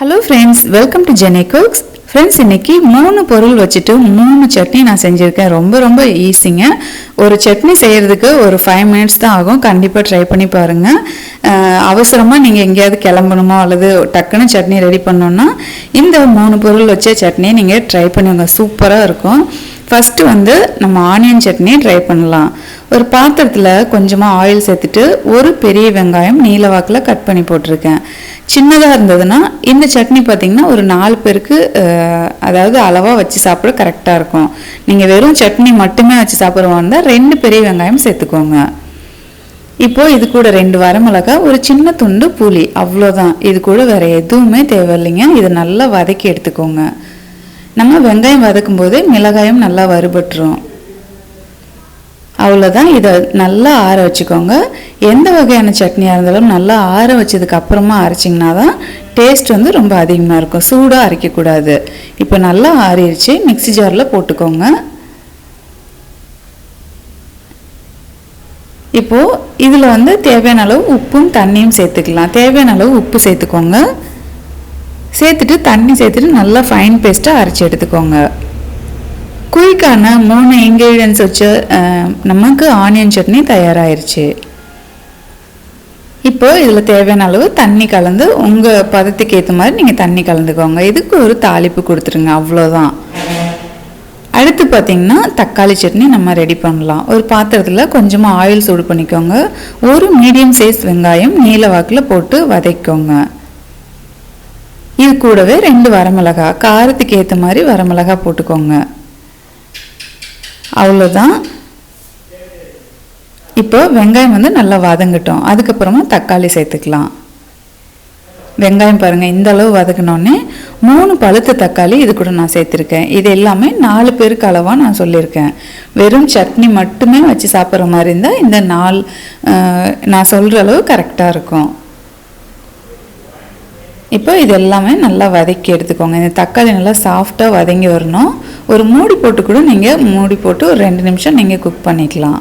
Hello friends welcome to ஜெனே cooks friends இன்றைக்கி மூணு பொருள் வச்சுட்டு மூணு சட்னி நான் செஞ்சுருக்கேன். ரொம்ப ரொம்ப ஈஸிங்க ஒரு சட்னி செய்கிறதுக்கு ஒரு ஃபைவ் மினிட்ஸ் தான் ஆகும். கண்டிப்பாக ட்ரை பண்ணி பாருங்கள் அவசரமாக நீங்கள் எங்கேயாவது கிளம்பணுமோ அல்லது டக்குன்னு சட்னி ரெடி பண்ணோன்னா இந்த மூணு பொருள் வச்ச சட்னியை நீங்கள் ட்ரை பண்ணுங்க. சூப்பராக இருக்கும். ஃபஸ்ட்டு வந்து நம்ம ஆனியன் சட்னி ட்ரை பண்ணலாம். ஒரு பாத்திரத்தில் கொஞ்சமாக ஆயில் சேர்த்துட்டு ஒரு பெரிய வெங்காயம் நீல வாக்கில் கட் பண்ணி போட்டிருக்கேன். சின்னதாக இருந்ததுன்னா இந்த சட்னி பார்த்திங்கன்னா ஒரு நாலு பேருக்கு அதாவது அளவாக வச்சு சாப்பிட கரெக்டாக இருக்கும். நீங்கள் வெறும் சட்னி மட்டுமே வச்சு சாப்பிட்றவா இருந்தால் ரெண்டு பெரிய வெங்காயம் சேர்த்துக்கோங்க. இப்போது இது கூட ரெண்டு வரமிளகா ஒரு சின்ன துண்டு புளி அவ்வளோதான் இது கூட வேறு எதுவுமே தேவையில்லைங்க. இதை நல்லா வதக்கி எடுத்துக்கோங்க. நம்ம வெங்காயம் வதக்கும் போதே மிளகாயும் நல்லா வறுபட்டுரும். அவ்வளோதான் இதை நல்லா ஆற வச்சுக்கோங்க. எந்த வகையான சட்னியாக இருந்தாலும் நல்லா ஆற வச்சதுக்கு அப்புறமா அரைச்சிங்கன்னா தான் டேஸ்ட் வந்து ரொம்ப அதிகமாக இருக்கும். சூடாக அரைக்கக்கூடாது. இப்போ நல்லா ஆறிடுச்சு. மிக்ஸி ஜாரில் போட்டுக்கோங்க. இப்போது இதில் வந்து தேவையான அளவு உப்பும் தண்ணியும் சேர்த்துக்கலாம். தேவையான அளவு உப்பு சேர்த்துக்கோங்க. சேர்த்துட்டு தண்ணி சேர்த்துட்டு நல்லா ஃபைன் பேஸ்ட்டாக அரைச்சி எடுத்துக்கோங்க. குயிக்கான மூணு இன்க்ரீடியன்ஸ் வச்சு நமக்கு ஆனியன் சட்னி தயாராயிருச்சு. இப்போ இதில் தேவையான அளவு தண்ணி கலந்து உங்கள் பதத்துக்கு ஏற்ற மாதிரி நீங்கள் தண்ணி கலந்துக்கோங்க. இதுக்கு ஒரு தாளிப்பு கொடுத்துருங்க அவ்வளோதான். அடுத்து பார்த்தீங்கன்னா தக்காளி சட்னி நம்ம ரெடி பண்ணலாம். ஒரு பாத்திரத்தில் கொஞ்சமாக ஆயில் சூடு பண்ணிக்கோங்க. ஒரு மீடியம் சைஸ் வெங்காயம் நீல வாக்கில் போட்டு வதக்கிக்கோங்க. இது கூடவே ரெண்டு வரமிளகா காரத்துக்கு ஏற்ற மாதிரி வரமிளகா போட்டுக்கோங்க. அவ்வளோதான் இப்போ வெங்காயம் வந்து நல்லா வதங்கட்டும். அதுக்கப்புறமா தக்காளி சேர்த்துக்கலாம். வெங்காயம் பாருங்கள் இந்த அளவு வதக்கினோடனே மூணு பழுத்த தக்காளி இது கூட நான் சேர்த்துருக்கேன். இது எல்லாமே நாலு பேருக்கு அளவாக நான் சொல்லியிருக்கேன். வெறும் சட்னி மட்டுமே வச்சு சாப்பிட்ற மாதிரி இருந்தால் இந்த நாலு நான் சொல்கிற அளவு கரெக்டாக இருக்கும். இப்போ இது எல்லாமே நல்லா வதக்கி எடுத்துக்கோங்க. இந்த தக்காளி நல்லா சாஃப்டாக வதங்கி வரணும். ஒரு மூடி போட்டு கூட நீங்கள் மூடி போட்டு ஒரு ரெண்டு நிமிஷம் நீங்கள் குக் பண்ணிக்கலாம்.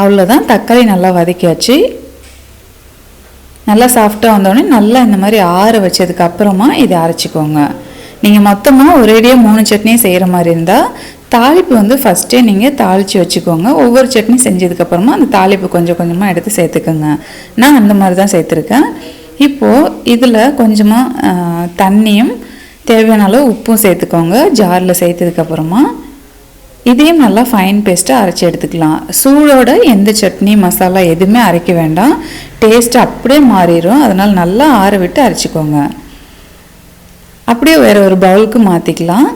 அவ்வளோதான் தக்காளி நல்லா வதக்கியாச்சு. நல்லா சாஃப்டாக வந்தோடனே நல்லா இந்த மாதிரி ஆற வச்சதுக்கு அப்புறமா இதை அரைச்சிக்கோங்க. நீங்கள் மொத்தமாக ஒரேடியாக மூணு சட்னி செய்கிற மாதிரி இருந்தால் தாளிப்பு வந்து ஃபஸ்ட்டே நீங்கள் தாளித்து வச்சுக்கோங்க. ஒவ்வொரு சட்னி செஞ்சதுக்கப்புறமா அந்த தாளிப்பு கொஞ்சம் கொஞ்சமாக எடுத்து சேர்த்துக்கோங்க. நான் அந்த மாதிரி தான் சேர்த்துருக்கேன். இப்போது இதில் கொஞ்சமாக தண்ணியும் தேவையான அளவு உப்பும் சேர்த்துக்கோங்க. ஜாரில் சேர்த்ததுக்கப்புறமா இதையும் நல்லா ஃபைன் பேஸ்ட்டாக அரைச்சி எடுத்துக்கலாம். சூடோட எந்த சட்னி மசாலா எதுவுமே அரைக்க வேண்டாம். டேஸ்ட் அப்படியே மாறிடும் அதனால் நல்லா ஆற விட்டு அரைச்சிக்கோங்க. அப்படியே வேறு ஒரு பவுலுக்கு மாற்றிக்கலாம்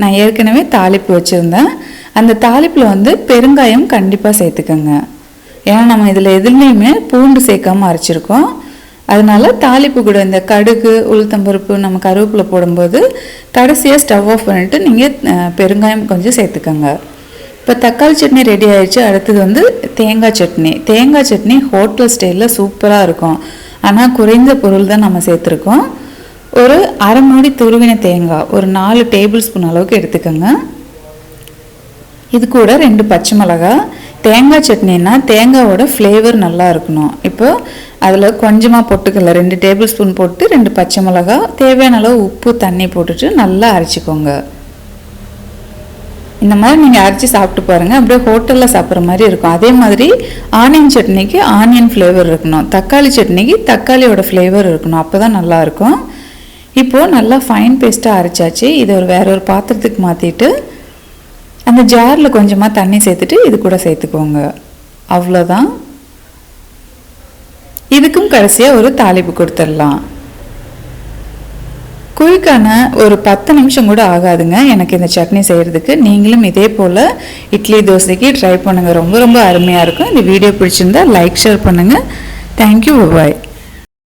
நான் ஏற்கனவே தாளிப்பு வச்சுருந்தேன். அந்த தாளிப்பில் வந்து பெருங்காயம் கண்டிப்பாக சேர்த்துக்கோங்க. ஏன்னா நம்ம இதில் எதுலேயுமே பூண்டு சேர்க்காமல் அரைச்சிருக்கோம். அதனால தாளிப்பு கூட இந்த கடுகு உளுத்தம்பருப்பு நம்ம கருவேப்பிலை போடும்போது கடைசியாக ஸ்டவ் ஆஃப் பண்ணிவிட்டு நீங்கள் பெருங்காயம் கொஞ்சம் சேர்த்துக்கோங்க. இப்போ தக்காளி சட்னி ரெடி ஆயிடுச்சு. அடுத்தது வந்து தேங்காய் சட்னி. தேங்காய் சட்னி ஹோட்டல் ஸ்டைலில் சூப்பராக இருக்கும். ஆனால் குறைந்த பொருள் தான் நம்ம சேர்த்துருக்கோம். ஒரு அரை மூடி துருவின தேங்காய் ஒரு நாலு டேபிள் ஸ்பூன் அளவுக்கு எடுத்துக்கோங்க. இது கூட ரெண்டு பச்சை மிளகாய். தேங்காய் சட்னின்னா தேங்காவோட ஃப்ளேவர் நல்லா இருக்கணும். இப்போ அதில் கொஞ்சமாக போட்டுக்கல ரெண்டு டேபிள் ஸ்பூன் போட்டு ரெண்டு பச்சை மிளகாய். தேவையான அளவு உப்பு தண்ணி போட்டுட்டு நல்லா அரைச்சிக்கோங்க. இந்த மாதிரி நீங்கள் அரைச்சி சாப்பிட்டு பாருங்கள் அப்படியே ஹோட்டலில் சாப்பிட்ற மாதிரி இருக்கும். அதே மாதிரி ஆனியன் சட்னிக்கு ஆனியன் ஃப்ளேவர் இருக்கணும். தக்காளி சட்னிக்கு தக்காளியோட ஃப்ளேவர் இருக்கணும். அப்போ தான் நல்லாயிருக்கும் இப்போது நல்லா ஃபைன் பேஸ்ட்டாக அரைச்சாச்சு. இதை ஒரு வேற ஒரு பாத்திரத்துக்கு மாற்றிட்டு அந்த ஜாரில் கொஞ்சமாக தண்ணி சேர்த்துட்டு இது கூட சேர்த்துக்கோங்க. அவ்வளோதான் இதுக்கும் கடைசியாக ஒரு தாளிப்பு கொடுத்துடலாம். குயிக்கான ஒரு பத்து நிமிஷம் கூட ஆகாதுங்க. எனக்கு இந்த சட்னி செய்கிறதுக்கு நீங்களும் இதே போல் இட்லி தோசைக்கு ட்ரை பண்ணுங்கள் ரொம்ப ரொம்ப அருமையாக இருக்கும். இந்த வீடியோ பிடிச்சிருந்தா லைக் ஷேர் பண்ணுங்கள் தேங்க்யூ பாய்